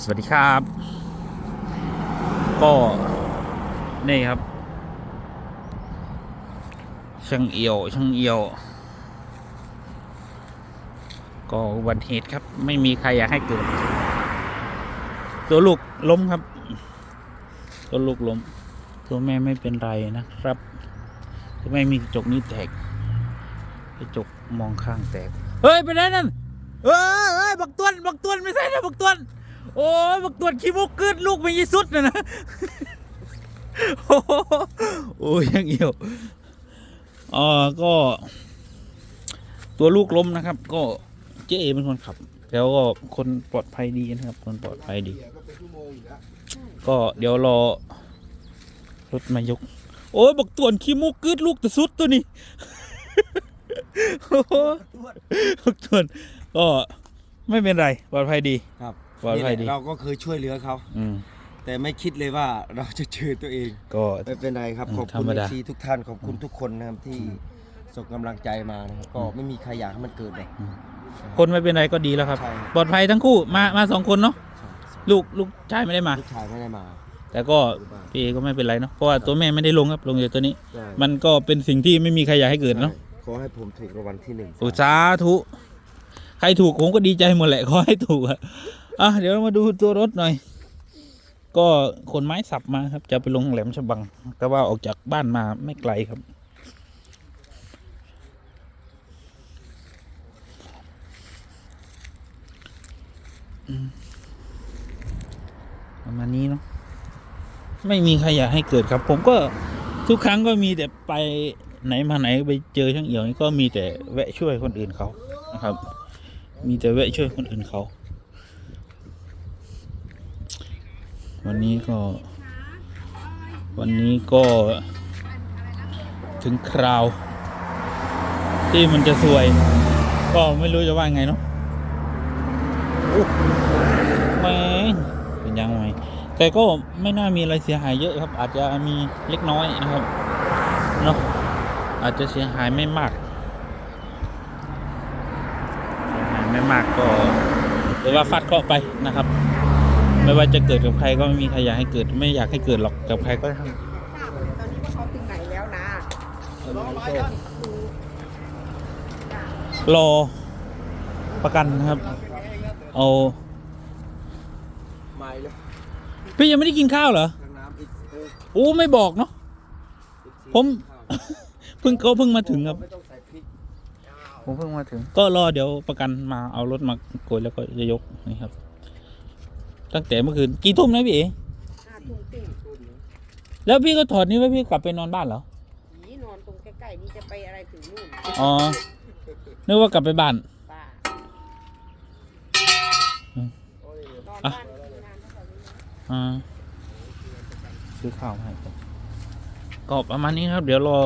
สวัสดีครับ ก็นี่ครับ ช่างเอียว ช่างเอียว ก็อุบัติเหตุครับ ไม่มีใครอยากให้เกิด ตัวลูกล้มครับ ตัวลูกล้ม ตัวแม่ไม่เป็นไรนะครับ ตัวแม่มีกระจกนี้แตกกระจกมองข้างแตก เฮ้ย ไปไหนนั่นเอ้ยเอ้ยบักตวนบักตวนไม่ใช่นะบักตวน โอ้ยบักตรวนขี้มุกกึดลูกไม่ยี่สุดนะนะโอ้โอ้ยยังเอียวอ่าก็ ตัวลูกล้มนะครับ ก็เจ๊เอเป็นคนขับ แล้วก็คนปลอดภัยดีนะครับ คนปลอดภัยดี ก็เดี๋ยวรอรถมายก โอ้ยบักตรวนขี้มุกกึดลูกแต่สุดตัวนี้โอ้บักตวนก็ไม่เป็นไรปลอดภัยดีครับ ปลอดภัยดีนี่แหละเราก็เคยช่วยเหลือเขา อืม แต่ไม่คิดเลยว่าเราจะเจอตัวเอง ก็ ไม่เป็นไรครับ อืมขอบธรคุณรมดา ทีทุกท่านขอบคุณทุกคนนะครับที่ส่งกำลังใจมานะครับก็ไม่มีใครอยากให้มันเกิดเลย คนไม่เป็นไรก็ดีแล้วครับ ใช่ปลอดภัยทั้งคู่มามาสองคนเนาะใช่ใช่ลูกลูกชายไม่ได้มา ลูกชายไม่ได้มาแต่ก็พี่เอก็ไม่เป็นไรเนาะเพราะว่าตัวแม่ไม่ได้ลงครับลงอยู่ตัวนี้ใช่มันก็เป็นสิ่งที่ไม่มีใครอยากให้เกิดเนาะขอให้ผมถูกรางวัลที่หนึ่งโอ้สาธุใครถูกผมก็ดีใจหมดแหละขอให้ถูกอะ อะเดี๋ยวเรามาดูตัวรถหน่อย ก็ขนไม้สับมาครับ จะไปลงแหลมฉบัง แต่ว่าออกจากบ้านมาไม่ไกลครับ ประมาณนี้เนาะไม่มีใครอยากให้เกิดครับ ผมก็ทุกครั้งก็มีแต่ไปไหนมาไหนไปเจอช่างเอี่ยวนี่ก็มีแต่แวะช่วยคนอื่นเขานะครับ มีแต่แวะช่วยคนอื่นเขา วันนี้ก็ วันนี้ก็ถึงคราว ที่มันจะสวย ก็ไม่รู้จะว่าไงเนาะแม่เป็นยังไงแต่ก็ไม่น่ามีอะไรเสียหายเยอะครับ อาจจะมีเล็กน้อยนะครับเนาะอาจจะเสียหายไม่มากเสียหายไม่มากก็หรือว่าฟัดเคราะห์ไปนะครับ ไม่ว่าจะเกิดกับใครก็ไม่มีใครอยากให้เกิด ไม่อยากให้เกิดหรอกกับใครก็ทราบตอนนี้ว่าเขาถึงไหนแล้วนะรอประกันนะครับ เอาไม่เลยพี่ยังไม่ได้กินข้าวเหรอทางน้ำอีกเออโอ้ไม่บอกเนาะอีกทีผมเพิ่งเขาเพิ่งมาถึงครับไม่ต้องใส่พริกผมเพิ่งมาถึง ก็รอเดี๋ยวประกันมาเอารถมาโกยแล้วก็จะยกนี่ครับ ตั้งแต่เมื่อคืนกี่ทุ่มนะพี่เอ๋ห้าทุ่มครึ่งแล้วพี่ก็ถอดนี้ไว้พี่กลับไปนอนบ้านเหรอผีนอนตรงใกล้ๆนี่จะไปอะไรถึงนู่นอ๋อนึกว่ากลับไปบ้านป้าอืมนอนอะบ้านที่งานเท่าไหร่นี้นะอ่าซื้อข้าวมาให้ผมก็ประมาณนี้ครับ เดี๋ยวรอ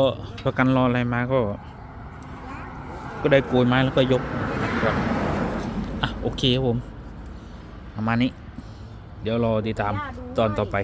ประกันรออะไรมาก็ ก็ได้โกยไม้แล้วก็ยกนะครับอะโอเคครับผม ประมาณนี้ เดี๋ยวรอติดตามตอนต่อไป